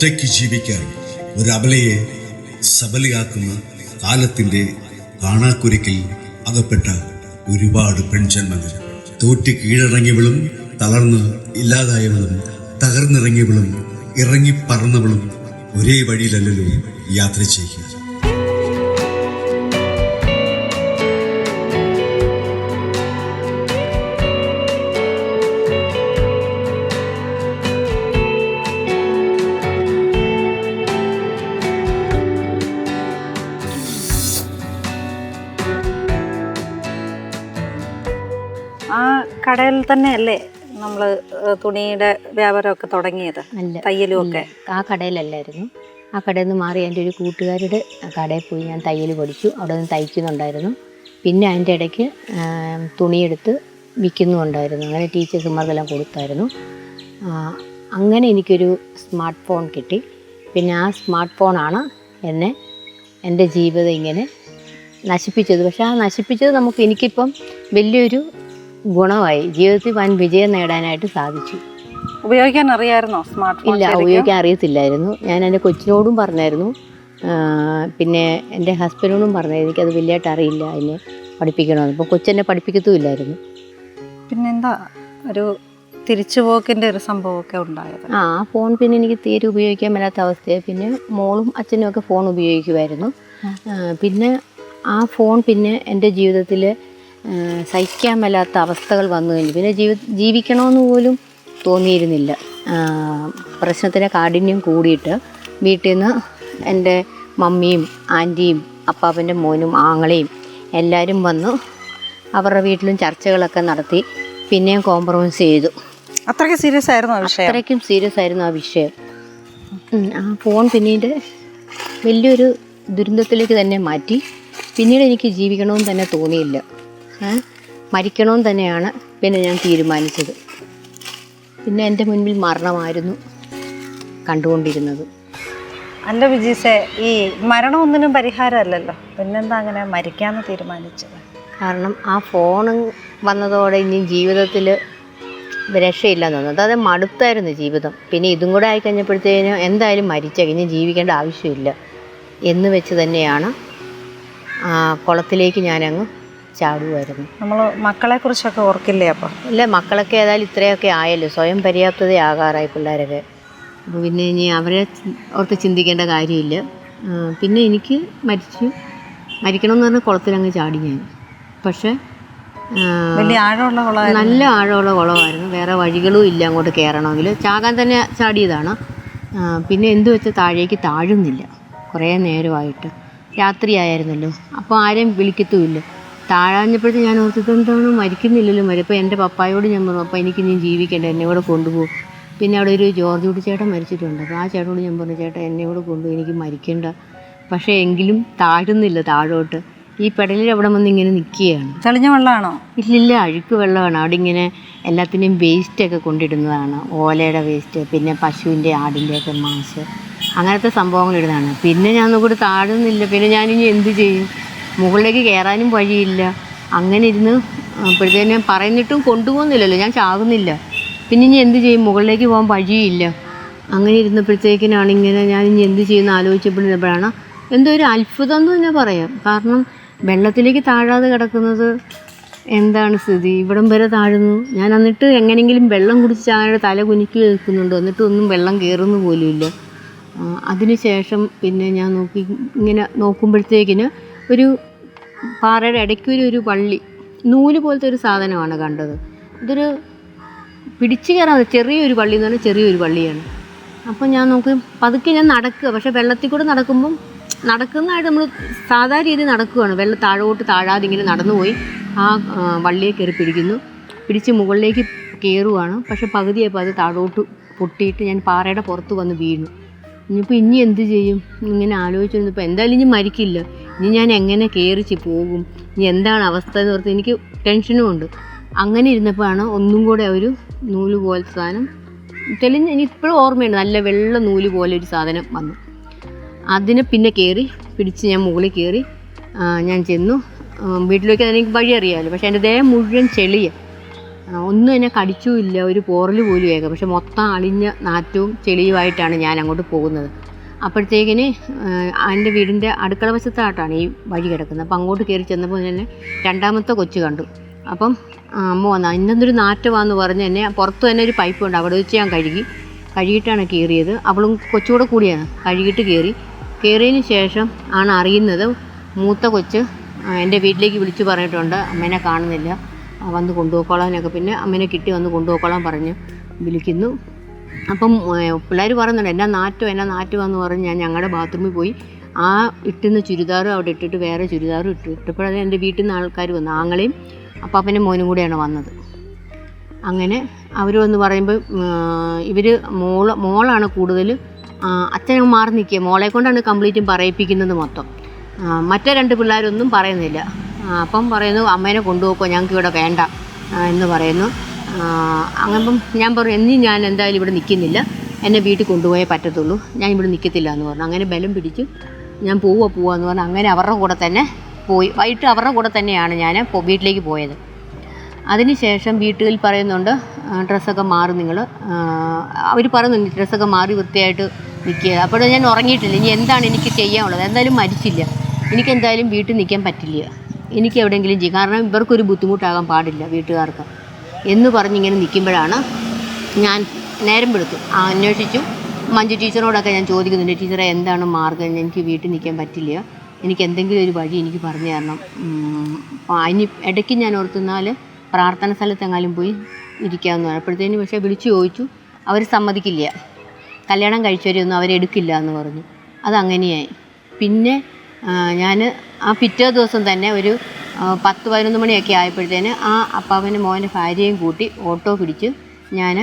ഒറ്റയ്ക്ക് ജീവിക്കാൻ ഒരു അബലയെ സബലയാക്കുന്ന കാലത്തിന്റെ കാണാക്കുരുക്കിൽ അകപ്പെട്ട ഒരുപാട് പെൺജന്മങ്ങൾ. തോറ്റ് കീഴടങ്ങിയവളും തളർന്ന് ഇല്ലാതായവളും തകർന്നിറങ്ങിയവളും ഇറങ്ങി പറന്നവളും ഒരേ വഴിയിലല്ലല്ലോ യാത്ര ചെയ്യുക. കടയിൽ തന്നെയല്ലേ നമ്മൾ തുണിയുടെ വ്യാപാരമൊക്കെ തുടങ്ങിയത്? അല്ല. തയ്യലും ഒക്കെ ആ കടയിലല്ലായിരുന്നു. ആ കടയിൽ നിന്ന് മാറി എന്റെ ഒരു കൂട്ടുകാരുടെ കടയിൽ പോയി ഞാൻ തയ്യൽ പഠിച്ചു. അവിടെ നിന്ന് തയ്ക്കുന്നുണ്ടായിരുന്നു. പിന്നെ അതിന്റെ ഇടയ്ക്ക് തുണിയെടുത്ത് വിൽക്കുന്നുണ്ടായിരുന്നു അങ്ങനെ ടീച്ചേഴ്സുമാർക്കെല്ലാം കൊടുത്തായിരുന്നു. അങ്ങനെ എനിക്കൊരു സ്മാർട്ട് ഫോൺ കിട്ടി. പിന്നെ ആ സ്മാർട്ട് ഫോണാണ് എന്നെ എന്റെ ജീവിതം ഇങ്ങനെ നശിപ്പിച്ചത്. പക്ഷേ ആ നശിപ്പിച്ചത് നമുക്ക് എനിക്കിപ്പം വലിയൊരു ഗുണമായി. ജീവിതത്തിൽ വൻ വിജയം നേടാനായിട്ട് സാധിച്ചു. ഉപയോഗിക്കാൻ അറിയായിരുന്നോ സ്മാർട്ട് ഫോൺ ഇല്ല ഉപയോഗിക്കാൻ അറിയത്തില്ലായിരുന്നു ഞാൻ എന്റെ കൊച്ചിനോടും പറഞ്ഞായിരുന്നു. പിന്നെ എന്റെ ഹസ്ബൻഡിനോടും പറഞ്ഞായിരുന്നു. എനിക്കത് വലിയതായിട്ട് അറിയില്ല അതിനെ പഠിപ്പിക്കണമെന്ന്. അപ്പോൾ കൊച്ചെന്നെ പഠിപ്പിക്കത്തുമില്ലായിരുന്നു. പിന്നെന്താ ഒരു തിരിച്ചുപോക്കിന്റെ ഒരു സംഭവമൊക്കെ ഉണ്ടായത്? ആ ആ ഫോൺ പിന്നെ എനിക്ക് തീരെ ഉപയോഗിക്കാൻ മേലാത്ത അവസ്ഥയായി. പിന്നെ മോളും അച്ഛനും ഒക്കെ ഫോൺ ഉപയോഗിക്കുമായിരുന്നു. പിന്നെ ആ ഫോൺ പിന്നെ എന്റെ ജീവിതത്തിൽ സഹിക്കാൻ മേലാത്ത അവസ്ഥകൾ വന്നു കഴിഞ്ഞു. പിന്നെ ജീവി ജീവിക്കണമെന്ന് പോലും തോന്നിയിരുന്നില്ല. പ്രശ്നത്തിന്റെ കാഠിന്യം കൂടിയിട്ട് വീട്ടിൽ നിന്ന് എന്റെ മമ്മിയും ആന്റിയും അപ്പാപ്പന്റെ മോനും ആങ്ങളെയും എല്ലാവരും വന്ന് അവരുടെ വീട്ടിലും ചർച്ചകളൊക്കെ നടത്തി പിന്നെയും കോംപ്രമൈസ് ചെയ്തു. അത്രയ്ക്ക് സീരിയസ് ആയിരുന്നു ആ വിഷയം? അത്രയ്ക്കും സീരിയസ് ആയിരുന്നു ആ വിഷയം. ആ ഫോൺ പിന്നീട് വലിയൊരു ദുരന്തത്തിലേക്ക് തന്നെ മാറ്റി. പിന്നീട് എനിക്ക് ജീവിക്കണമെന്ന് തന്നെ തോന്നിയില്ല? മരിക്കണമെന്ന് തന്നെയാണ് പിന്നെ ഞാൻ തീരുമാനിച്ചത്. പിന്നെ എന്റെ മുൻപിൽ മരണമായിരുന്നു കണ്ടുകൊണ്ടിരുന്നത്. അല്ല വിജീസെ ഈ മരണം ഒന്നിനും പരിഹാരമല്ലല്ലോ. പിന്നെന്താ അങ്ങനെ മരിക്കാമെന്ന് തീരുമാനിച്ചത്? കാരണം ആ ഫോൺ വന്നതോടെ ഇനി ജീവിതത്തിൽ രക്ഷയില്ലെന്ന് തോന്നുന്നു. അതായത് മടുത്തായിരുന്നു ജീവിതം. പിന്നെ ഇതും കൂടെ ആയിക്കഴിഞ്ഞപ്പോഴത്തേനും എന്തായാലും മരിച്ച. ഇനി ജീവിക്കേണ്ട ആവശ്യമില്ല എന്ന് വെച്ച് തന്നെയാണ് ആ കുളത്തിലേക്ക് ഞാനങ്ങ് ചാടുമായിരുന്നു നമ്മൾ മക്കളെ കുറിച്ചൊക്കെ ഓർക്കില്ലേ അപ്പം? അല്ല മക്കളൊക്കെ ഏതായാലും ഇത്രയൊക്കെ ആയല്ലോ. സ്വയം പര്യാപ്തതയാകാറായി പിള്ളേരൊക്കെ. അപ്പോൾ പിന്നെ ഇനി അവരെ ഓർത്ത് ചിന്തിക്കേണ്ട കാര്യമില്ല. പിന്നെ എനിക്ക് മരിച്ചു. മരിക്കണമെന്ന് പറഞ്ഞ കുളത്തിലങ്ങ് ചാടി ഞാൻ. പക്ഷേ വലിയ ആഴമുള്ള നല്ല ആഴമുള്ള കുളമായിരുന്നു. വേറെ വഴികളും ഇല്ല അങ്ങോട്ട് കയറണമെങ്കിൽ. ചാകാൻ തന്നെ ചാടിയതാണ്. പിന്നെ എന്തു വെച്ചാൽ താഴേക്ക് താഴുന്നില്ല. കുറേ നേരമായിട്ട്. രാത്രിയായിരുന്നല്ലോ. അപ്പോൾ ആരെയും വിളിക്കത്തുമില്ല. താഴാഞ്ഞപ്പോഴത്തെ ഞാൻ ഓർത്തത് എന്താണ്? മരിക്കുന്നില്ലല്ലോ മരി അപ്പോൾ എന്റെ പപ്പായോട് ഞാൻ പറഞ്ഞു അപ്പോൾ എനിക്ക് ഇനി ജീവിക്കേണ്ട എന്നെ കൂടെ കൊണ്ടുപോകും. പിന്നെ അവിടെ ഒരു ജോർജ് കുട്ടി ചേട്ടൻ മരിച്ചിട്ടുണ്ട്. അപ്പോൾ ആ ചേട്ടനോട് ഞാൻ പറഞ്ഞു ചേട്ടാ എന്നെ കൂടെ കൊണ്ടുപോയി എനിക്ക് മരിക്കേണ്ട. പക്ഷേ എങ്കിലും താഴുന്നില്ല താഴോട്ട്. ഈ പെടലിൽ അവിടെ വന്ന് ഇങ്ങനെ നിൽക്കുകയാണ് തെളിഞ്ഞ വെള്ളമാണോ? ഇല്ലില്ല അഴുക്ക് വെള്ളമാണ്. അവിടെ ഇങ്ങനെ എല്ലാത്തിന്റെയും വേസ്റ്റൊക്കെ കൊണ്ടിടുന്നതാണ്. ഓലയുടെ വേസ്റ്റ് പിന്നെ പശുവിന്റെ ആടിന്റെയൊക്കെ മാസ്. അങ്ങനത്തെ സംഭവങ്ങൾ ഇടുന്നതാണ്. പിന്നെ ഞാൻ നോക്കിയിട്ട് താഴുന്നില്ല. പിന്നെ ഞാനിനി എന്ത് ചെയ്യും? മുകളിലേക്ക് കയറാനും വഴിയില്ല. അങ്ങനെ ഇരുന്ന് അപ്പോഴത്തേനും പറയുന്നിട്ടും കൊണ്ടുപോകുന്നില്ലല്ലോ. ഞാൻ ചാകുന്നില്ല പിന്നെ ഇനി എന്ത് ചെയ്യും? മുകളിലേക്ക് പോകാൻ വഴിയില്ല. അങ്ങനെ ഇരുന്നപ്പോഴത്തേക്കിനാണ് ഇങ്ങനെ ഞാൻ ഇനി എന്ത് ചെയ്യുന്ന ആലോചിച്ചപ്പോഴാണ് എന്തോ ഒരു അത്ഭുതം എന്ന് തന്നെ പറയാം. കാരണം വെള്ളത്തിലേക്ക് താഴാതെ കിടക്കുന്നത് എന്താണ് സ്ഥിതി? ഇവിടം വരെ താഴുന്നു. ഞാൻ എന്നിട്ട് എങ്ങനെയെങ്കിലും വെള്ളം കുടിച്ച് ചാകയുടെ തല കുനിക്കി നിൽക്കുന്നുണ്ട്. എന്നിട്ട് ഒന്നും വെള്ളം കയറുന്നു പോലുമില്ല അതിനുശേഷം പിന്നെ ഞാൻ നോക്കി ഇങ്ങനെ നോക്കുമ്പോഴത്തേക്കിന് ഒരു പാറയുടെ ഇടയ്ക്കൊരു ഒരു വള്ളി നൂൽ പോലത്തെ ഒരു സാധനമാണ് കണ്ടത്. ഇതൊരു പിടിച്ചു കയറാതെ ചെറിയൊരു വള്ളി എന്ന് പറഞ്ഞാൽ ചെറിയൊരു വള്ളിയാണ്. അപ്പോൾ ഞാൻ നോക്ക് പതുക്കെ ഞാൻ നടക്കുക. പക്ഷേ വെള്ളത്തിൽ കൂടെ നടക്കുമ്പം നടക്കുന്നതായിട്ട് നമ്മൾ സാധാരണ രീതിയിൽ നടക്കുകയാണ്. വെള്ളം താഴോട്ട് താഴാതെ ഇങ്ങനെ നടന്നു പോയി ആ ആ, വള്ളിയെ കയറി പിടിക്കുന്നു. പിടിച്ച് മുകളിലേക്ക് കയറുവാണ് പക്ഷെ പകുതിയായപ്പോൾ അത് താഴോട്ട് പൊട്ടിയിട്ട് ഞാൻ പാറയുടെ പുറത്ത് വന്ന് വീണു. ഇനിയിപ്പോൾ ഇനി എന്ത് ചെയ്യും? ഇങ്ങനെ ആലോചിച്ചിരുന്നു ഇപ്പോൾ എന്തായാലും ഇനി മരിക്കില്ല. ഇനി ഞാൻ എങ്ങനെ കയറിച്ച് പോകും? ഇനി എന്താണ് അവസ്ഥ എന്ന് ഓർത്ത് എനിക്ക് ടെൻഷനും ഉണ്ട്. അങ്ങനെ ഇരുന്നപ്പോഴാണ് ഒന്നും കൂടെ ഒരു നൂൽ പോലത്തെ സാധനം തെളിഞ്ഞ് ഇപ്പോഴും ഓർമ്മയുണ്ട്. നല്ല വെള്ള നൂൽ പോലെ ഒരു സാധനം വന്നു. അതിനെ പിന്നെ കയറി പിടിച്ച് ഞാൻ മുകളിൽ കയറി ഞാൻ ചെന്നു. വീട്ടിലേക്ക് എനിക്ക് വഴി അറിയാമല്ലോ. പക്ഷേ എന്റെ ദേഹം മുഴുവൻ ചെളിയ. ഒന്നും എന്നെ കടിച്ചുമില്ല. ഒരു പോറൽ പോലും ഏക. പക്ഷെ മൊത്തം അളിഞ്ഞ നാറ്റവും ചെളിയുമായിട്ടാണ് ഞാൻ അങ്ങോട്ട് പോകുന്നത്. അപ്പോഴത്തേക്കിന് എന്റെ വീടിന്റെ അടുക്കള വശത്തായിട്ടാണ് ഈ വഴി കിടക്കുന്നത്. അപ്പം അങ്ങോട്ട് കയറി ചെന്നപ്പോൾ തന്നെ രണ്ടാമത്തെ കൊച്ചു കണ്ടു. അപ്പം അമ്മ വന്ന ഇന്നൊരു നാറ്റമാന്ന് പറഞ്ഞ് എന്നെ പുറത്ത് തന്നെ ഒരു പൈപ്പ് ഉണ്ട് അവിടെ വെച്ച് ഞാൻ കഴുകി. കഴുകിയിട്ടാണ് കയറിയത് അവളും കൊച്ചുകൂടെ കൂടിയാണ് കഴുകിയിട്ട് കയറി. കയറിയതിന് ശേഷം ആണ് അറിയുന്നത് മൂത്ത കൊച്ച് എന്റെ വീട്ടിലേക്ക് വിളിച്ചു പറഞ്ഞിട്ടുണ്ട് അമ്മേനെ കാണുന്നില്ല വന്ന് കൊണ്ടുപോയിക്കോളാനൊക്കെ പിന്നെ അമ്മേനെ കിട്ടി വന്ന് കൊണ്ടുപോയിക്കോളാൻ പറഞ്ഞ് വിളിക്കുന്നു. അപ്പം പിള്ളേർ പറയുന്നുണ്ട് എന്നാ നാറ്റോ എന്നാ നാറ്റോ എന്ന് പറഞ്ഞ് ഞാൻ ഞങ്ങളുടെ ബാത്റൂമിൽ പോയി. ആ ഇട്ടുന്ന ചുരിദാറും അവിടെ ഇട്ടിട്ട് വേറെ ചുരിദാറും ഇട്ടു ഇട്ടപ്പോഴത് എന്റെ വീട്ടിൽ നിന്ന് ആൾക്കാർ വന്നു ആങ്ങളെയും അപ്പാപ്പന്റെ മോനും കൂടെയാണ് വന്നത്. അങ്ങനെ അവർ വന്ന് പറയുമ്പോൾ ഇവർ മോൾ മോളാണ് കൂടുതൽ അച്ഛനും മാറി നിൽക്കുക. മോളെ കൊണ്ടാണ് കംപ്ലീറ്റും പറയിപ്പിക്കുന്നത് മൊത്തം. മറ്റേ രണ്ട് പിള്ളേരൊന്നും പറയുന്നില്ല. അപ്പം പറയുന്നു അമ്മേനെ കൊണ്ടുപോക്കോ ഞങ്ങൾക്ക് ഇവിടെ വേണ്ട എന്ന് പറയുന്നു. ആ, അങ്ങപ്പം ഞാൻ പറഞ്ഞു എന്നീ ഞാൻ എന്തായാലും ഇവിടെ നിൽക്കുന്നില്ല. എന്നെ വീട്ടിൽ കൊണ്ടുപോയേ പറ്റത്തുള്ളൂ. ഞാൻ ഇവിടെ നിൽക്കത്തില്ല എന്ന് പറഞ്ഞു. അങ്ങനെ ബലം പിടിച്ച് ഞാൻ പോവുക പോവുക എന്ന് പറഞ്ഞു. അങ്ങനെ അവരുടെ കൂടെ തന്നെ പോയി. വൈകിട്ട് അവരുടെ കൂടെ തന്നെയാണ് ഞാൻ വീട്ടിലേക്ക് പോയത്. അതിനുശേഷം വീട്ടിൽ പറയുന്നുണ്ട് ഡ്രസ്സൊക്കെ മാറി നിങ്ങൾ. അവർ പറയുന്നുണ്ട് ഡ്രസ്സൊക്കെ മാറി വൃത്തിയായിട്ട് നിൽക്കുക. അപ്പോൾ ഞാൻ ഉറങ്ങിയിട്ടില്ല. ഇനി എന്താണ് എനിക്ക് ചെയ്യാനുള്ളത്? എന്തായാലും മരിച്ചില്ല. എനിക്ക് എന്തായാലും വീട്ടിൽ നിൽക്കാൻ പറ്റില്ല. എനിക്ക് എവിടെയെങ്കിലും ചെയ്യും കാരണം ഇവർക്കൊരു ബുദ്ധിമുട്ടാകാൻ പാടില്ല വീട്ടുകാർക്ക്. എന്ന് പറഞ്ഞിങ്ങനെ നിൽക്കുമ്പോഴാണ് ഞാൻ നേരം വെളുത്തു. അന്വേഷിച്ചു. മഞ്ജു ടീച്ചറോടൊക്കെ ഞാൻ ചോദിക്കുന്നുണ്ട് ടീച്ചറെ എന്താണ് മാർഗം? എനിക്ക് വീട്ടിൽ നിൽക്കാൻ പറ്റില്ല. എനിക്ക് എന്തെങ്കിലും ഒരു വഴി എനിക്ക് പറഞ്ഞു തരണം. അതിന് ഇടയ്ക്ക് ഞാൻ ഓർത്തുന്നാൽ പ്രാർത്ഥന സ്ഥലത്തെങ്ങാനും പോയി ഇരിക്കാമെന്ന് പറഞ്ഞു. പക്ഷേ വിളിച്ചു ചോദിച്ചു അവർ സമ്മതിക്കില്ല. കല്യാണം കഴിച്ചവരെയൊന്നും അവരെടുക്കില്ല എന്ന് പറഞ്ഞു. അതങ്ങനെയായി. പിന്നെ ഞാൻ ആ പിറ്റേ ദിവസം തന്നെ ഒരു പത്ത് പതിനൊന്ന് മണിയൊക്കെ ആയപ്പോഴത്തേന് ആ അപ്പാവന്റെ മോന്റെ ഭാര്യയും കൂട്ടി ഓട്ടോ പിടിച്ച് ഞാൻ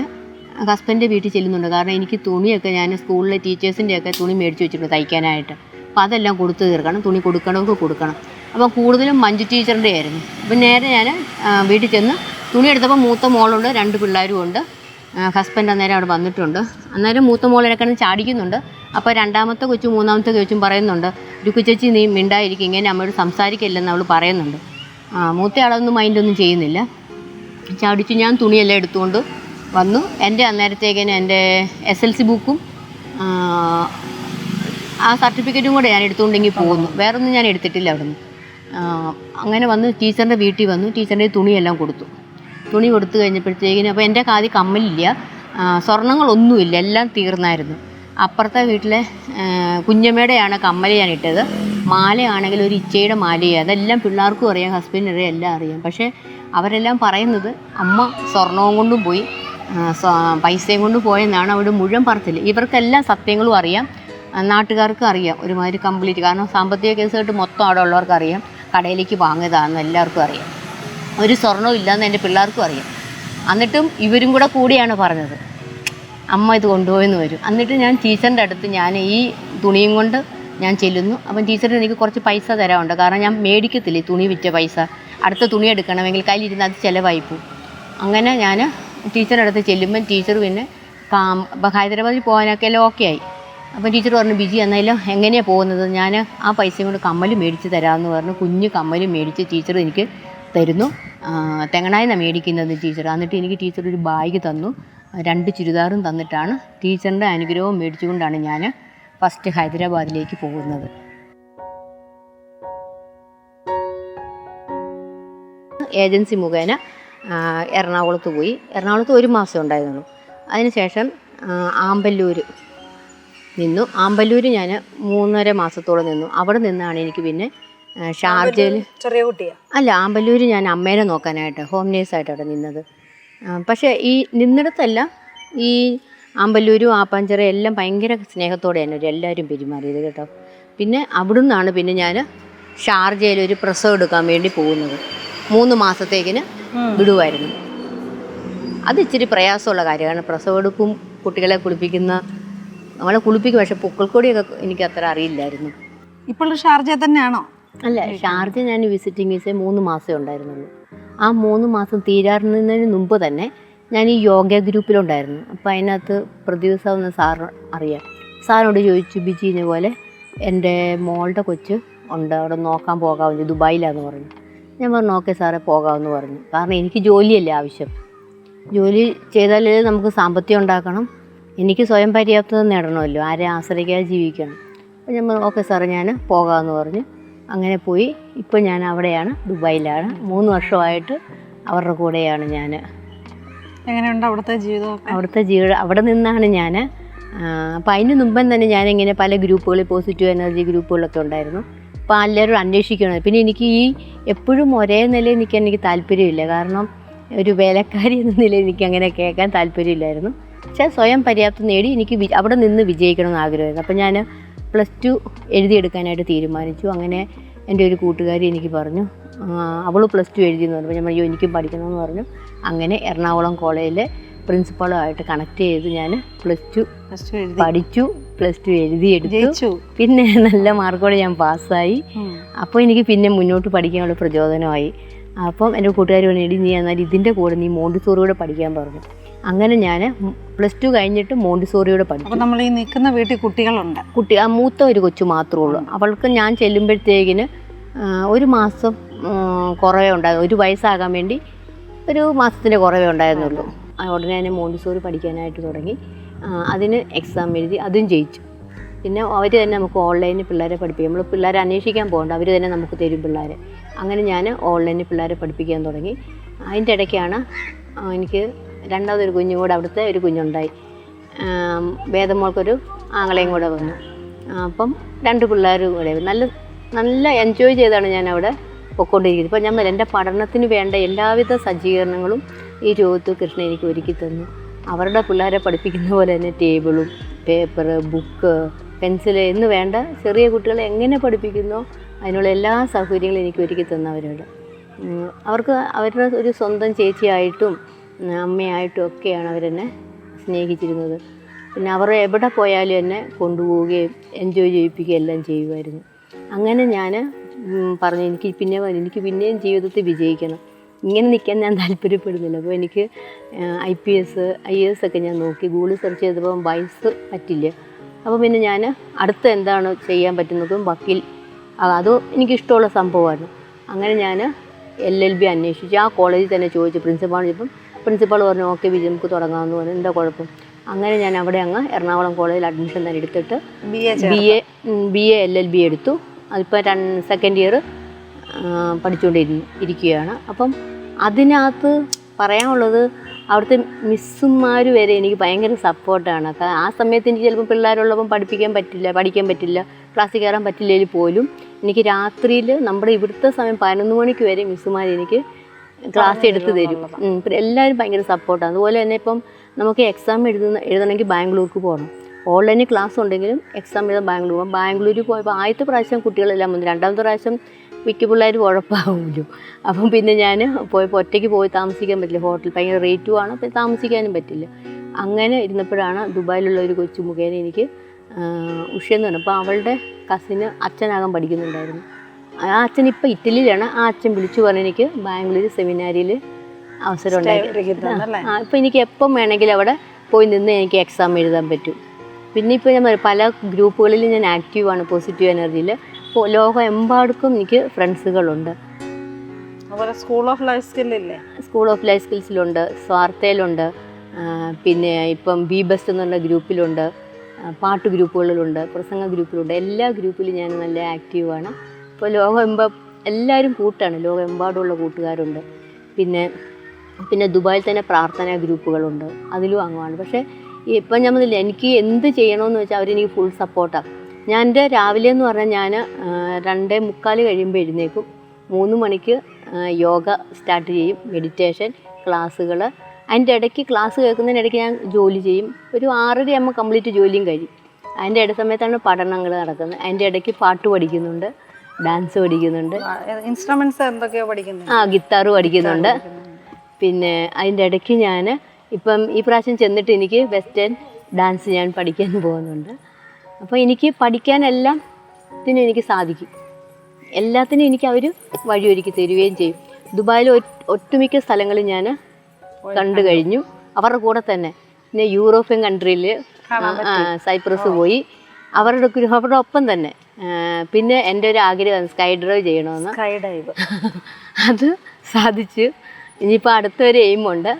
ഹസ്ബൻഡിന്റെ വീട്ടിൽ ചെല്ലുന്നുണ്ട്. കാരണം എനിക്ക് തുണിയൊക്കെ ഞാൻ സ്കൂളിലെ ടീച്ചേഴ്സിന്റെയൊക്കെ തുണി മേടിച്ച് വെച്ചിട്ടുണ്ട് തയ്ക്കാനായിട്ട്. അപ്പോൾ അതെല്ലാം കൊടുത്തു തീർക്കണം. തുണി കൊടുക്കണമെങ്കിൽ കൊടുക്കണം. അപ്പോൾ കൂടുതലും മഞ്ജു ടീച്ചറിന്റെ ആയിരുന്നു അപ്പം നേരെ ഞാൻ വീട്ടിൽ ചെന്ന് തുണി എടുത്തപ്പോൾ മൂത്ത മോളുണ്ട് രണ്ട് പിള്ളേരും ഉണ്ട്. ഹസ്ബൻഡ് അന്നേരം അവിടെ വന്നിട്ടുണ്ട്. അന്നേരം മൂത്ത മോളിനെ കിടന്ന് ചാടിക്കുന്നുണ്ട്. അപ്പോൾ രണ്ടാമത്തെ കൊച്ചും മൂന്നാമത്തെ കൊച്ചും പറയുന്നുണ്ട് രുക്കു ചേച്ചി നീ മിണ്ടായിരിക്കും ഇങ്ങനെ അമ്മയോട് സംസാരിക്കില്ലെന്ന് അവൾ പറയുന്നുണ്ട്. ആ, മൂത്ത ആളൊന്നും മൈൻഡൊന്നും ചെയ്യുന്നില്ല. ചാടിച്ച് ഞാൻ തുണിയെല്ലാം എടുത്തുകൊണ്ട് വന്നു. എന്റെ അന്നേരത്തേക്കിന് എന്റെ എസ് എൽ സി ബുക്കും ആ സർട്ടിഫിക്കറ്റും കൂടെ ഞാൻ എടുത്തുകൊണ്ടെങ്കിൽ പോകുന്നു. വേറൊന്നും ഞാൻ എടുത്തിട്ടില്ല അവിടുന്ന്. അങ്ങനെ വന്ന് ടീച്ചറിന്റെ വീട്ടിൽ വന്നു. ടീച്ചറിന്റെ തുണിയെല്ലാം കൊടുത്തു. തുണി കൊടുത്തു കഴിഞ്ഞപ്പോഴത്തേക്കിനും അപ്പോൾ എന്റെ കാതി കമ്മലില്ല. സ്വർണങ്ങളൊന്നുമില്ല എല്ലാം തീർന്നായിരുന്നു. അപ്പുറത്തെ വീട്ടിലെ കുഞ്ഞമ്മയുടെയാണ് കമ്മൽ ഞാൻ ഇട്ടത്. മാലയാണെങ്കിൽ ഒരു ഇച്ചയുടെ മാലയാണ് അതെല്ലാം പിള്ളേർക്കും അറിയാം ഹസ്ബൻഡിനും അറിയാം എല്ലാം അറിയാം. പക്ഷേ അവരെല്ലാം പറയുന്നത് അമ്മ സ്വർണവും കൊണ്ടും പോയി പൈസയും കൊണ്ട് പോയെന്നാണ് അവിടെ മുഴുവൻ പറച്ചില്ല ഇവർക്കെല്ലാം സത്യങ്ങളും അറിയാം. നാട്ടുകാർക്കും അറിയാം. ഒരുമാതിരി കംപ്ലീറ്റ് കാരണം സാമ്പത്തിക കേസുകൾ മൊത്തം അവിടെ ഉള്ളവർക്ക് അറിയാം കടയിലേക്ക് വാങ്ങിയതാണെന്ന് എല്ലാവർക്കും അറിയാം. ഒരു സ്വർണവും ഇല്ലയെന്ന് എന്റെ പിള്ളേർക്കും അറിയാം. എന്നിട്ടും ഇവരും കൂടെ കൂടിയാണ് പറഞ്ഞത്. അമ്മ ഇത് കൊണ്ടുപോയെന്ന് വരും. എന്നിട്ട് ഞാൻ ടീച്ചറിന്റെ അടുത്ത് ഞാൻ ഈ തുണിയും കൊണ്ട് ഞാൻ ചെല്ലുന്നു. അപ്പം ടീച്ചറിന് എനിക്ക് കുറച്ച് പൈസ തരാറുണ്ട് കാരണം ഞാൻ മേടിക്കത്തില്ല ഈ തുണി വിറ്റ പൈസ. അടുത്ത തുണി എടുക്കണമെങ്കിൽ കയ്യിലിരുന്ന് അത് ചിലവായി പോവും. അങ്ങനെ ഞാൻ ടീച്ചറിന്റെ അടുത്ത് ചെല്ലുമ്പം ടീച്ചർ പിന്നെ കാം ഹൈദരാബാദിൽ പോകാനൊക്കെ എല്ലാം ഓക്കെ ആയി. അപ്പം ടീച്ചർ പറഞ്ഞു ബിജി എന്നാലും എങ്ങനെയാണ് പോകുന്നത്? ഞാൻ ആ പൈസയും കൊണ്ട് കമ്മൽ മേടിച്ച് തരാമെന്ന് പറഞ്ഞു. കുഞ്ഞ് കമ്മൽ മേടിച്ച് ടീച്ചർ എനിക്ക് തരുന്നു. തെങ്ങണായി തെങ്ങണായിൽ മേടിക്കുന്നത് ടീച്ചർ എന്നിട്ട് എനിക്ക് ടീച്ചർ ഒരു ബാഗ് തന്നു. രണ്ട് ചുരിദാറും തന്നിട്ടാണ് ടീച്ചറിന്റെ അനുഗ്രഹവും മേടിച്ചുകൊണ്ടാണ് ഞാൻ ഫസ്റ്റ് ഹൈദരാബാദിലേക്ക് പോകുന്നത്. ഏജൻസി മുഖേന എറണാകുളത്ത് പോയി. എറണാകുളത്ത് ഒരു മാസം ഉണ്ടായിരുന്നു അതിനുശേഷം ആമ്പല്ലൂർ നിന്നു. ആമ്പല്ലൂർ ഞാൻ മൂന്നര മാസത്തോളം നിന്നു. അവിടെ നിന്നാണ് എനിക്ക് പിന്നെ ഷാർജയിൽ. ചെറിയ കുട്ടിയാ? അല്ല ആമ്പല്ലൂര് ഞാൻ അമ്മേനെ നോക്കാനായിട്ട് ഹോം നേഴ്സായിട്ട് അവിടെ നിന്നത്. പക്ഷെ ഈ നിന്നിടത്തല്ല ഈ ആമ്പല്ലൂരും ആപ്പാഞ്ചിറ എല്ലാം ഭയങ്കര സ്നേഹത്തോടെയാണ് എല്ലാവരും പെരുമാറിയത് കേട്ടോ. പിന്നെ അവിടുന്നാണ് പിന്നെ ഞാൻ ഷാർജയിൽ ഒരു പ്രസവം എടുക്കാൻ വേണ്ടി പോകുന്നത്. മൂന്ന് മാസത്തേക്കിന് വിടുമായിരുന്നു അത് ഇച്ചിരി പ്രയാസമുള്ള കാര്യമാണ്. പ്രസവം എടുക്കും കുട്ടികളെ കുളിപ്പിക്കുന്ന നമ്മളെ കുളിപ്പിക്കും പക്ഷേ പൊക്കിൾക്കൊടിയൊക്കെ എനിക്ക് അത്ര അറിയില്ലായിരുന്നു. ഇപ്പോൾ ഷാർജ തന്നെയാണോ? അല്ല ഷാർജ ഞാൻ വിസിറ്റിംഗ് വിസ മൂന്ന് മാസമേ ഉണ്ടായിരുന്നുള്ളൂ. ആ മൂന്ന് മാസം തീരാറുന്നതിന് മുമ്പ് തന്നെ ഞാൻ ഈ യോഗ ഗ്രൂപ്പിലുണ്ടായിരുന്നു. അപ്പോൾ അതിനകത്ത് പ്രതിദിവസം സാറ് അറിയാം. സാറിനോട് ചോദിച്ചു ബിജീനെ പോലെ എന്റെ മോളുടെ കൊച്ച് ഉണ്ട് അവിടെ നോക്കാൻ പോകാമെന്ന് ദുബായിലാന്ന് പറഞ്ഞു. ഞാൻ പറഞ്ഞു ഓക്കെ സാറേ പോകാമെന്ന് പറഞ്ഞു. കാരണം എനിക്ക് ജോലിയല്ലേ ആവശ്യം. ജോലി ചെയ്താലേ നമുക്ക് സാമ്പത്തികം ഉണ്ടാക്കണം. എനിക്ക് സ്വയം പര്യാപ്തത നേടണമല്ലോ ആരെ ആശ്രയിക്കാതെ ജീവിക്കണം. അപ്പോൾ ഞാൻ പറഞ്ഞു, ഓക്കെ സാറേ ഞാൻ പോകാമെന്ന് പറഞ്ഞു. അങ്ങനെ പോയി. ഇപ്പോൾ ഞാൻ അവിടെയാണ് ദുബായിലാണ്. മൂന്ന് വർഷമായിട്ട് അവരുടെ കൂടെയാണ് ഞാൻ എങ്ങനെയുണ്ട് അവിടുത്തെ ജീവിതം അവിടുത്തെ ജീവിതം അവിടെ നിന്നാണ് ഞാൻ അപ്പം അതിന് മുമ്പം തന്നെ ഞാനിങ്ങനെ പല ഗ്രൂപ്പുകളിൽ പോസിറ്റീവ് എനർജി ഗ്രൂപ്പുകളൊക്കെ ഉണ്ടായിരുന്നു. അപ്പോൾ എല്ലാവരും അന്വേഷിക്കണം പിന്നെ എനിക്ക് ഈ എപ്പോഴും ഒരേ നിലയിൽ നിൽക്കാൻ എനിക്ക് താല്പര്യമില്ല. കാരണം ഒരു വേലക്കാരി എന്ന നിലയിൽ എനിക്ക് അങ്ങനെ കേൾക്കാൻ താല്പര്യമില്ലായിരുന്നു. പക്ഷേ സ്വയം പര്യാപ്തം നേടി എനിക്ക് അവിടെ നിന്ന് വിജയിക്കണമെന്ന് ആഗ്രഹമായിരുന്നു. അപ്പോൾ ഞാൻ പ്ലസ് ടു എഴുതിയെടുക്കാനായിട്ട് തീരുമാനിച്ചു. അങ്ങനെ എന്റെ ഒരു കൂട്ടുകാരി എനിക്ക് പറഞ്ഞു അവൾ പ്ലസ് ടു എഴുതിയെന്ന് പറഞ്ഞപ്പോൾ ഞാൻ പറഞ്ഞു, അയ്യോ എനിക്കും പഠിക്കണമെന്ന് പറഞ്ഞു. അങ്ങനെ എറണാകുളം കോളേജിലെ പ്രിൻസിപ്പളുമായിട്ട് കണക്ട് ചെയ്ത് ഞാൻ പ്ലസ് ടു പ്ലസ് ടു എഴുതി. പഠിച്ചു പ്ലസ് ടു എഴുതിയെടുത്തു. പിന്നെ നല്ല മാർക്കോടെ ഞാൻ പാസ്സായി. അപ്പോൾ എനിക്ക് പിന്നെ മുന്നോട്ട് പഠിക്കാനുള്ള പ്രചോദനമായി. അപ്പം എന്റെ കൂട്ടുകാർ പറഞ്ഞു നീ എന്നാൽ ഇതിന്റെ കൂടെ നീ മോണ്ടിസോറിയൂടെ പഠിക്കാൻ പറഞ്ഞു. അങ്ങനെ ഞാൻ പ്ലസ് ടു കഴിഞ്ഞിട്ട് മോണ്ടിസോറിയോട് പഠിച്ചു. നമ്മൾ ഈ നിൽക്കുന്ന വീട്ടിൽ കുട്ടികളുണ്ട്. കുട്ടി ആ മൂത്ത ഒരു കൊച്ചു മാത്രമേ ഉള്ളൂ. അവൾക്ക് ഞാൻ ചെല്ലുമ്പോഴത്തേക്കിന് ഒരു മാസം കുറവേ ഉണ്ടായി ഒരു വയസ്സാകാൻ വേണ്ടി ഒരു മാസത്തിന്റെ കുറവേ ഉണ്ടായിരുന്നുള്ളൂ. ഉടനെ തന്നെ മോണ്ടിസോറി പഠിക്കാനായിട്ട് തുടങ്ങി. അതിന് എക്സാം എഴുതി അതും ജയിച്ചു. പിന്നെ അവർ തന്നെ നമുക്ക് ഓൺലൈനിൽ പിള്ളേരെ പഠിപ്പിക്കും. നമ്മൾ പിള്ളേരെ അന്വേഷിക്കാൻ പോകണ്ട. അവർ തന്നെ നമുക്ക് തരും പിള്ളേരെ. അങ്ങനെ ഞാൻ ഓൺലൈനിൽ പിള്ളേരെ പഠിപ്പിക്കാൻ തുടങ്ങി. അതിന്റെ ഇടയ്ക്കാണ് എനിക്ക് രണ്ടാമതൊരു കുഞ്ഞും കൂടെ അവിടുത്തെ ഒരു കുഞ്ഞുണ്ടായി. വേദമോൾക്കൊരു ആങ്ങളെയും കൂടെ വന്നു. അപ്പം രണ്ട് പിള്ളേരും കൂടെ നല്ല നല്ല എൻജോയ് ചെയ്താണ് ഞാൻ അവിടെ പൊയ്ക്കൊണ്ടിരിക്കുന്നത് ഇപ്പം ഞാൻ എന്റെ പഠനത്തിന് വേണ്ട എല്ലാവിധ സജ്ജീകരണങ്ങളും ഈ രോഗത്ത് കൃഷ്ണൻ എനിക്ക് ഒരുക്കി തന്നു. അവരുടെ പിള്ളേരെ പഠിപ്പിക്കുന്ന പോലെ തന്നെ ടേബിളും പേപ്പർ ബുക്ക് പെൻസിൽ എന്ന് വേണ്ട ചെറിയ കുട്ടികളെ എങ്ങനെ പഠിപ്പിക്കുന്നോ അതിനുള്ള എല്ലാ സൗകര്യങ്ങളും എനിക്ക് ഒരുക്കി തന്നവരോട് അവരോട് അവർക്ക് അവരുടെ ഒരു സ്വന്തം ചേച്ചിയായിട്ടും അമ്മയായിട്ടും ഒക്കെയാണ് അവരെന്നെ സ്നേഹിച്ചിരുന്നത്. പിന്നെ അവർ എവിടെ പോയാലും എന്നെ കൊണ്ടുപോവുകയും എൻജോയ് ചെയ്യിപ്പിക്കുകയും എല്ലാം ചെയ്യുമായിരുന്നു. അങ്ങനെ ഞാൻ പറഞ്ഞു എനിക്ക് പിന്നെ എനിക്ക് പിന്നെയും ജീവിതത്തിൽ വിജയിക്കണം. ഇങ്ങനെ നിൽക്കാൻ ഞാൻ താല്പര്യപ്പെടുന്നില്ല. അപ്പോൾ എനിക്ക് I P S I S ഒക്കെ ഞാൻ നോക്കി. ഗൂഗിൾ സെർച്ച് ചെയ്തപ്പോൾ വയസ്സ് പറ്റില്ല. അപ്പോൾ പിന്നെ ഞാൻ അടുത്ത എന്താണ് ചെയ്യാൻ പറ്റുന്നതും വക്കീൽ അത് എനിക്കിഷ്ടമുള്ള സംഭവമായിരുന്നു. അങ്ങനെ ഞാൻ എൽ എൽ ബി അന്വേഷിച്ച്. ആ കോളേജിൽ തന്നെ ചോദിച്ചു. പ്രിൻസിപ്പാൾ ചോദിച്ചപ്പം പ്രിൻസിപ്പാൾ പറഞ്ഞു ഓക്കെ വിജയ് നമുക്ക് തുടങ്ങാമെന്ന് പറഞ്ഞു. എന്താ കുഴപ്പം? അങ്ങനെ ഞാൻ അവിടെ അങ്ങ് എറണാകുളം കോളേജിൽ അഡ്മിഷൻ തന്നെ എടുത്തിട്ട് B A B A B A L L B എടുത്തു. അതിപ്പോൾ രണ്ട് സെക്കൻഡ് ഇയർ പഠിച്ചുകൊണ്ടിരുന്നു ഇരിക്കുകയാണ്. അപ്പം അതിനകത്ത് പറയാനുള്ളത് അവിടുത്തെ മിസ്സുമാർ വരെ എനിക്ക് ഭയങ്കര സപ്പോർട്ടാണ് ആ സമയത്ത് എനിക്ക് ചിലപ്പോൾ പിള്ളേരുള്ളപ്പം പഠിപ്പിക്കാൻ പറ്റില്ല പഠിക്കാൻ പറ്റില്ല ക്ലാസ്സിൽ കയറാൻ പറ്റില്ലെങ്കിൽ പോലും എനിക്ക് രാത്രിയിൽ നമ്മുടെ ഇവിടുത്തെ സമയം പതിനൊന്ന് മണിക്ക് വരെ മിസ്സുമാർ എനിക്ക് ക്ലാസ് എടുത്ത് തരും. എല്ലാവരും ഭയങ്കര സപ്പോർട്ടാണ്. അതുപോലെ തന്നെ ഇപ്പം നമുക്ക് എക്സാം എഴുതുന്ന എഴുതണമെങ്കിൽ ബാംഗ്ലൂർക്ക് പോകണം. ഓൺലൈനിൽ ക്ലാസ് ഉണ്ടെങ്കിലും എക്സാം എഴുതാൻ ബാംഗ്ലൂർ പോകാം ബാംഗ്ലൂരിൽ പോയപ്പോൾ ആദ്യത്തെ പ്രാവശ്യം കുട്ടികളെല്ലാം വന്നു. രണ്ടാമത്തെ പ്രാവശ്യം മിക്ക പിള്ളേർ ഉഴപ്പാവുമല്ലോ അപ്പം പിന്നെ ഞാൻ പോയപ്പോൾ ഒറ്റയ്ക്ക് പോയി താമസിക്കാൻ പറ്റില്ല. ഹോട്ടൽ ഭയങ്കര റേറ്റും ആണ്. അപ്പം താമസിക്കാനും പറ്റില്ല. അങ്ങനെ ഇരുന്നപ്പോഴാണ് ദുബായിലുള്ള ഒരു കൊച്ചു മുഖേന എനിക്ക് ഉഷയെന്ന് പറഞ്ഞു. അപ്പോൾ അവളുടെ കസിന് അച്ഛനാകാൻ പഠിക്കുന്നുണ്ടായിരുന്നു. ആ അച്ഛൻ ഇപ്പം ഇറ്റലിയിലാണ്. ആ അച്ഛൻ വിളിച്ചു പറഞ്ഞു എനിക്ക് ബാംഗ്ലൂർ സെമിനാരിയിൽ അവസരം ഇരിക്കുന്നുണ്ടല്ലേ ആ ഇപ്പം എനിക്ക് എപ്പം വേണമെങ്കിലും അവിടെ പോയി നിന്ന് എനിക്ക് എക്സാം എഴുതാൻ പറ്റും. പിന്നെ ഇപ്പോൾ ഞാൻ പറയും, പല ഗ്രൂപ്പുകളിൽ ഞാൻ ആക്റ്റീവാണ് പോസിറ്റീവ് എനർജിയിൽ ഇപ്പോൾ ലോകമെമ്പാടുക്കും എനിക്ക് ഫ്രണ്ട്സുകളുണ്ട്. അതുപോലെ സ്കൂൾ ഓഫ് ലൈഫ് സ്കില്ലില്ലേ സ്കൂൾ ഓഫ് ലൈഫ് സ്കിൽസിലുണ്ട് സ്വാർത്ഥയിലുണ്ട് പിന്നെ ഇപ്പം ബി ബസ് എന്നുള്ള ഗ്രൂപ്പിലുണ്ട് പാട്ട് ഗ്രൂപ്പുകളിലുണ്ട് പ്രസംഗ ഗ്രൂപ്പിലുണ്ട്. എല്ലാ ഗ്രൂപ്പിലും ഞാൻ നല്ല ആക്റ്റീവാണ് ഇപ്പോൾ ലോകമെമ്പാ എല്ലാവരും കൂട്ടാണ്. ലോകമെമ്പാടുള്ള കൂട്ടുകാരുണ്ട്. പിന്നെ പിന്നെ ദുബായിൽ തന്നെ പ്രാർത്ഥനാ ഗ്രൂപ്പുകളുണ്ട്. അതിലും അംഗമാണ് പക്ഷേ ഇപ്പം ഞാൻ പറഞ്ഞില്ല എനിക്ക് എന്ത് ചെയ്യണമെന്ന് വെച്ചാൽ അവരെനിക്ക് ഫുൾ സപ്പോർട്ടാണ് ഞാൻ എന്റെ രാവിലെ എന്ന് പറഞ്ഞാൽ ഞാൻ രണ്ടേ മുക്കാൽ കഴിയുമ്പോൾ എഴുന്നേക്കും. മൂന്ന് മണിക്ക് യോഗ സ്റ്റാർട്ട് ചെയ്യും. മെഡിറ്റേഷൻ ക്ലാസ്സുകൾ അതിന്റെ ഇടയ്ക്ക് ക്ലാസ് കേൾക്കുന്നതിനിടയ്ക്ക് ഞാൻ ജോലി ചെയ്യും. ഒരു ആറര ആകുമ്പോൾ കംപ്ലീറ്റ് ജോലിയും കഴിയും. അതിന്റെ ഇട സമയത്താണ് പഠനങ്ങൾ നടക്കുന്നത്. അതിന്റെ ഇടയ്ക്ക് പാട്ട് പഠിക്കുന്നുണ്ട്. ഡാൻസ് പഠിക്കുന്നുണ്ട്. ഇൻസ്ട്രുമെന്റ്സ് എന്തൊക്കെയോ പഠിക്കുന്നത് ആ ഗിത്താറ് പഠിക്കുന്നുണ്ട്. പിന്നെ അതിന്റെ ഇടയ്ക്ക് ഞാൻ ഇപ്പം ഈ പ്രാവശ്യം ചെന്നിട്ട് എനിക്ക് വെസ്റ്റേൺ ഡാൻസ് ഞാൻ പഠിക്കാൻ പോകുന്നുണ്ട്. അപ്പോൾ എനിക്ക് പഠിക്കാനെല്ലാം ഇതിനും എനിക്ക് സാധിക്കും. എല്ലാത്തിനും എനിക്ക് അവർ വഴിയൊരുക്കി തരികയും ചെയ്യും. ദുബായിൽ ഒ- ഒട്ടുമിക്ക സ്ഥലങ്ങൾ ഞാൻ കണ്ടു കഴിഞ്ഞു. അവരുടെ കൂടെ തന്നെ. പിന്നെ യൂറോപ്യൻ കൺട്രിയിൽ സൈപ്രസ് പോയി. അവരുടെ അവരുടെ ഒപ്പം തന്നെ. പിന്നെ എന്റെ ഒരു ആഗ്രഹം സ്കൈ ഡ്രൈവ് ചെയ്യണമെന്ന്. സ്കൈ ഡൈവ് അത് സാധിച്ചു. ഇനിയിപ്പോൾ അടുത്തൊരു എയിമുണ്ട്.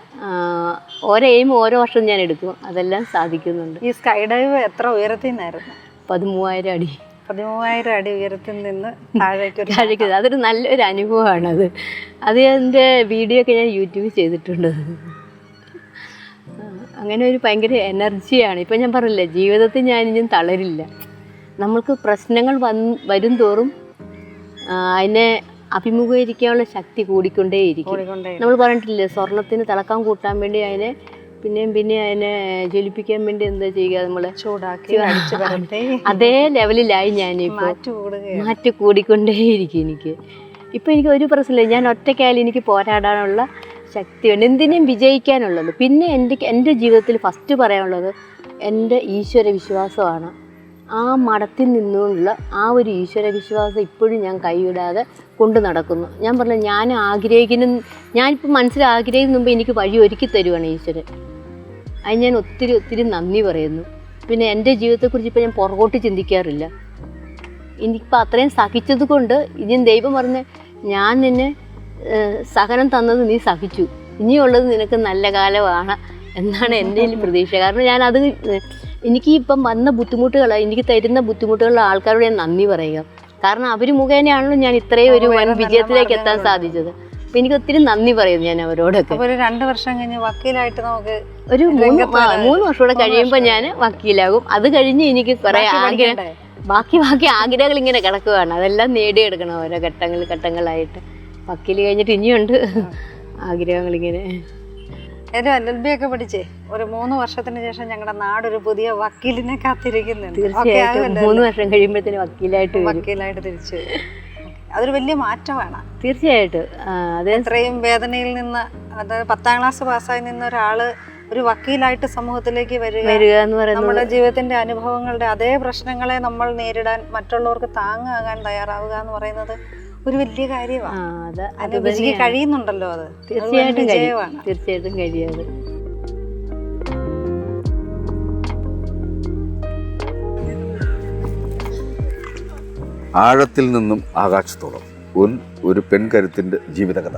ഓരോ എയിം ഓരോ വർഷം ഞാൻ എടുക്കും. അതെല്ലാം സാധിക്കുന്നുണ്ട്. ഈ സ്കൈ ഡൈവ് എത്ര ഉയരത്തിൽ നിന്നായിരുന്നു? പതിമൂവായിരം അടി. പതിമൂവായിരം അടി ഉയരത്തിൽ നിന്ന് താഴേക്ക് താഴേക്ക് അതൊരു നല്ലൊരു അനുഭവമാണത്. അത് എന്റെ വീഡിയോ ഒക്കെ ഞാൻ യൂട്യൂബിൽ ചെയ്തിട്ടുണ്ട്. അങ്ങനെ ഒരു ഭയങ്കര എനർജിയാണ് ഇപ്പം ഞാൻ പറഞ്ഞില്ലേ ജീവിതത്തിൽ ഞാൻ ഇനിയും തളരില്ല. നമ്മൾക്ക് പ്രശ്നങ്ങൾ വന്ന് വരും തോറും അതിനെ അഭിമുഖീകരിക്കാനുള്ള ശക്തി കൂടിക്കൊണ്ടേയിരിക്കും. നമ്മൾ പറഞ്ഞിട്ടില്ലേ സ്വർണത്തിന് തിളക്കം കൂട്ടാൻ വേണ്ടി അതിനെ പിന്നെയും പിന്നെ അതിനെ ജ്വലിപ്പിക്കാൻ വേണ്ടി എന്താ ചെയ്യുക നമ്മൾ ചൂടാക്കി അതേ ലെവലിലായി ഞാൻ മാറ്റി കൂടിക്കൊണ്ടേയിരിക്കും എനിക്ക്. ഇപ്പം എനിക്ക് ഒരു പ്രശ്നമില്ല. ഞാൻ ഒറ്റയ്ക്കായാലും എനിക്ക് പോരാടാനുള്ള ശക്തിയുണ്ട്. എന്തിനേയും വിജയിക്കാനുള്ളത്. പിന്നെ എന്റെ എന്റെ ജീവിതത്തിൽ ഫസ്റ്റ് പറയാനുള്ളത് എന്റെ ഈശ്വര വിശ്വാസമാണ്. ആ മഠത്തിൽ നിന്നുള്ള ആ ഒരു ഈശ്വര വിശ്വാസം ഇപ്പോഴും ഞാൻ കൈവിടാതെ കൊണ്ടു നടക്കുന്നു. ഞാൻ പറഞ്ഞു ഞാൻ ആഗ്രഹിക്കുന്ന ഞാനിപ്പോൾ മനസ്സിൽ ആഗ്രഹിക്കുന്ന മുമ്പ് എനിക്ക് വഴി ഒരുക്കി തരുവാണ് ഈശ്വരൻ. അതിന് ഞാൻ ഒത്തിരി ഒത്തിരി നന്ദി പറയുന്നു. പിന്നെ എന്റെ ജീവിതത്തെക്കുറിച്ച് ഇപ്പോൾ ഞാൻ പുറകോട്ട് ചിന്തിക്കാറില്ല. എനിക്കിപ്പോൾ അത്രയും സഹിച്ചത് കൊണ്ട് ഇനി ദൈവം പറഞ്ഞ് ഞാൻ നിന്നെ സഹനം തന്നത് നീ സഹിച്ചു. ഇനിയുള്ളത് നിനക്ക് നല്ല കാലമാണ് എന്നാണ് എന്റെ പ്രതീക്ഷ. കാരണം ഞാൻ അത് എനിക്ക് ഇപ്പം വന്ന ബുദ്ധിമുട്ടുകൾ എനിക്ക് തരുന്ന ബുദ്ധിമുട്ടുകളുള്ള ആൾക്കാരോട് ഞാൻ നന്ദി പറയുക. കാരണം അവർ മുഖേനയാണല്ലോ ഞാൻ ഇത്രയും ഒരു വൻ വിജയത്തിലേക്ക് എത്താൻ സാധിച്ചത്. അപ്പം എനിക്ക് ഒത്തിരി നന്ദി പറയും ഞാൻ അവരോടൊക്കെ. ഒരു രണ്ട് വർഷം കഴിഞ്ഞ് വക്കീലായിട്ട് നമുക്ക് ഒരു മൂന്ന് മൂന്ന് വർഷം കൂടെ കഴിയുമ്പോൾ ഞാൻ വക്കീലാകും. അത് കഴിഞ്ഞ് എനിക്ക് കുറേ ആഗ്രഹം ബാക്കി ബാക്കി ആഗ്രഹങ്ങൾ ഇങ്ങനെ കിടക്കുകയാണ് അതെല്ലാം നേടിയെടുക്കണം ഓരോ ഘട്ടങ്ങൾ ഘട്ടങ്ങളായിട്ട്. വക്കീൽ കഴിഞ്ഞിട്ട് ഇനിയുണ്ട് ആഗ്രഹങ്ങൾ ഇങ്ങനെ ഏതോ എൽ എൽ ബി ഒക്കെ പഠിച്ചേ ഒരു മൂന്ന് വർഷത്തിന് ശേഷം ഞങ്ങളുടെ നാടൊരു പുതിയ വക്കീലിനെ കാത്തിരിക്കുന്നുണ്ട്. തീർച്ചയായിട്ടും. മൂന്ന് വർഷം കഴിയുമ്പോഴത്തേന് വക്കീലായിട്ട് വക്കീലായിട്ട് തിരിച്ചു അതൊരു വലിയ മാറ്റമാണ് തീർച്ചയായിട്ടും. അത് ഇത്രയും വേദനയിൽ നിന്ന് അത് പത്താം ക്ലാസ് പാസ്സായി നിന്ന ഒരാൾ ഒരു വക്കീലായിട്ട് സമൂഹത്തിലേക്ക് വരിക വരിക എന്ന് പറയുന്നത് നമ്മുടെ ജീവിതത്തിന്റെ അനുഭവങ്ങളുടെ അതേ പ്രശ്നങ്ങളെ നമ്മൾ നേരിടാൻ മറ്റുള്ളവർക്ക് താങ്ങാകാൻ തയ്യാറാവുക എന്ന് പറയുന്നത് ഒരു വലിയ കാര്യമാണ്. കഴിയുന്നുണ്ടല്ലോ അത്. തീർച്ചയായിട്ടും തീർച്ചയായിട്ടും കഴിയാതെ ആഴത്തിൽ നിന്നും ആകാശത്തോളം ഉൻ ഒരു പെൺകരുത്തിന്റെ ജീവിതകഥ.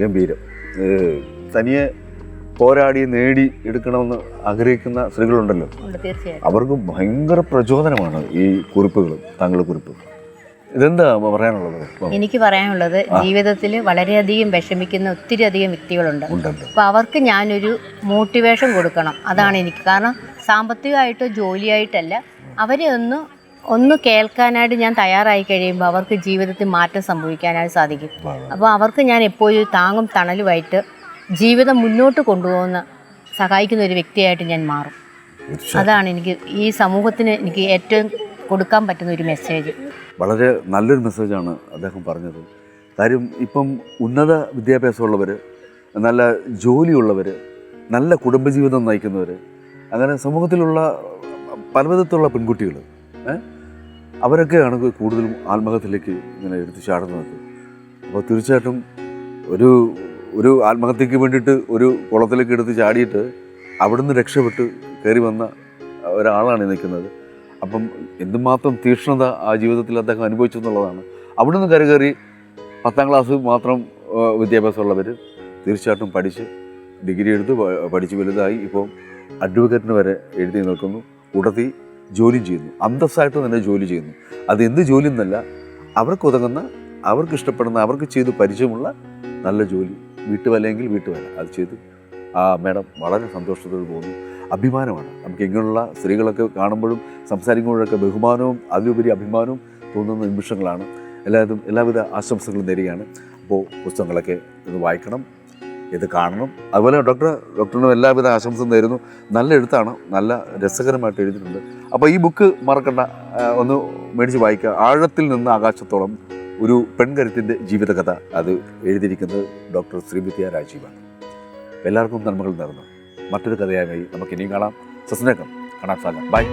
ഗംഭീരം. തനിയെ പോരാടി നേടി എടുക്കണമെന്ന് ആഗ്രഹിക്കുന്ന സ്ത്രീകളുണ്ടല്ലോ. അവർക്ക് ഭയങ്കര പ്രചോദനമാണ് ഈ കുറിപ്പുകൾ താങ്കളുടെ കുറിപ്പ്. ഇതെന്താ പറയാനുള്ളത്? എനിക്ക് പറയാനുള്ളത് ജീവിതത്തിൽ വളരെയധികം വിഷമിക്കുന്ന ഒത്തിരി അധികം വ്യക്തികളുണ്ട്. അപ്പൊ അപ്പോൾ അവർക്ക് ഞാനൊരു മോട്ടിവേഷൻ കൊടുക്കണം. അതാണ് എനിക്ക്. കാരണം സാമ്പത്തികമായിട്ടോ ജോലിയായിട്ടല്ല അവരെ ഒന്ന് ഒന്ന് കേൾക്കാനായിട്ട് ഞാൻ തയ്യാറായി കഴിയുമ്പോൾ അവർക്ക് ജീവിതത്തിൽ മാറ്റം സംഭവിക്കാനായിട്ട് സാധിക്കും. അപ്പോൾ അവർക്ക് ഞാൻ എപ്പോഴും താങ്ങും തണലുമായിട്ട് ജീവിതം മുന്നോട്ട് കൊണ്ടുപോകുന്ന സഹായിക്കുന്ന ഒരു വ്യക്തിയായിട്ട് ഞാൻ മാറും. അതാണ് എനിക്ക് ഈ സമൂഹത്തിന് എനിക്ക് ഏറ്റവും കൊടുക്കാൻ പറ്റുന്ന ഒരു മെസ്സേജ് വളരെ നല്ലൊരു മെസ്സേജാണ് അദ്ദേഹം പറഞ്ഞത്. കാര്യം ഇപ്പം ഉന്നത വിദ്യാഭ്യാസമുള്ളവർ നല്ല ജോലിയുള്ളവർ നല്ല കുടുംബജീവിതം നയിക്കുന്നവർ അങ്ങനെ സമൂഹത്തിലുള്ള പലവിധത്തിലുള്ള പെൺകുട്ടികൾ അവരൊക്കെയാണ് കൂടുതലും ആത്മഹത്യയിലേക്ക് ഇങ്ങനെ എടുത്ത് ചാടുന്നത്. അപ്പോൾ തീർച്ചയായിട്ടും ഒരു ഒരു ആത്മഹത്യക്ക് വേണ്ടിയിട്ട് ഒരു കുളത്തിലേക്ക് എടുത്ത് ചാടിയിട്ട് അവിടുന്ന് രക്ഷപ്പെട്ട് കയറി വന്ന ഒരാളാണ് നിൽക്കുന്നത്. അപ്പം എന്തുമാത്രം തീക്ഷ്ണത ആ ജീവിതത്തിൽ അദ്ദേഹം അനുഭവിച്ചു എന്നുള്ളതാണ്. അവിടെ നിന്ന് കരുകയറി പത്താം ക്ലാസ് മാത്രം വിദ്യാഭ്യാസമുള്ളവർ തീർച്ചയായിട്ടും പഠിച്ച് ഡിഗ്രി എടുത്ത് പഠിച്ച് വലുതായി ഇപ്പോൾ അഡ്വക്കേറ്റിന് വരെ എഴുതി നിൽക്കുന്നു ഉടത്തി ജോലി ചെയ്യുന്നു അന്തസ്സായിട്ട് തന്നെ ജോലി ചെയ്യുന്നു. അത് എന്ത് ജോലി എന്നല്ല അവർക്ക് ഉതകുന്ന അവർക്ക് ഇഷ്ടപ്പെടുന്ന അവർക്ക് ചെയ്ത് പരിചയമുള്ള നല്ല ജോലി. വീട്ടുവലയെങ്കിൽ വീട്ടുവല. അത് ചെയ്ത് ആ മേഡം വളരെ സന്തോഷത്തോട് പോകുന്നു. അഭിമാനമാണ്. നമുക്ക് ഇങ്ങനെയുള്ള സ്ത്രീകളൊക്കെ കാണുമ്പോഴും സംസാരിക്കുമ്പോഴൊക്കെ ബഹുമാനവും അതിലുപരി അഭിമാനവും തോന്നുന്ന നിമിഷങ്ങളാണ്. എല്ലാവരും എല്ലാവിധ ആശംസകളും നേരുകയാണ്. അപ്പോൾ പുസ്തകങ്ങളൊക്കെ ഇത് വായിക്കണം ഇത് കാണണം. അതുപോലെ ഡോക്ടർ ഡോക്ടറിനും എല്ലാവിധ ആശംസയും നേരുന്നു. നല്ല എഴുത്താണ് നല്ല രസകരമായിട്ട് എഴുതിയിട്ടുണ്ട്. അപ്പോൾ ഈ ബുക്ക് മറക്കണ്ട ഒന്ന് മേടിച്ച് വായിക്കുക. ആഴത്തിൽ നിന്ന് ആകാശത്തോളം ഒരു പെൺകരുത്തിന്റെ ജീവിതകഥ അത് എഴുതിയിരിക്കുന്നത് ഡോക്ടർ ശ്രീവിദ്യ രാജീവാണ്. എല്ലാവർക്കും നന്മകൾ നേർന്നു മറ്റൊരു കഥയായി നമുക്ക് ഇനിയും കാണാം. സസ്നേഹം. കാണാൻ സാധനം ബൈ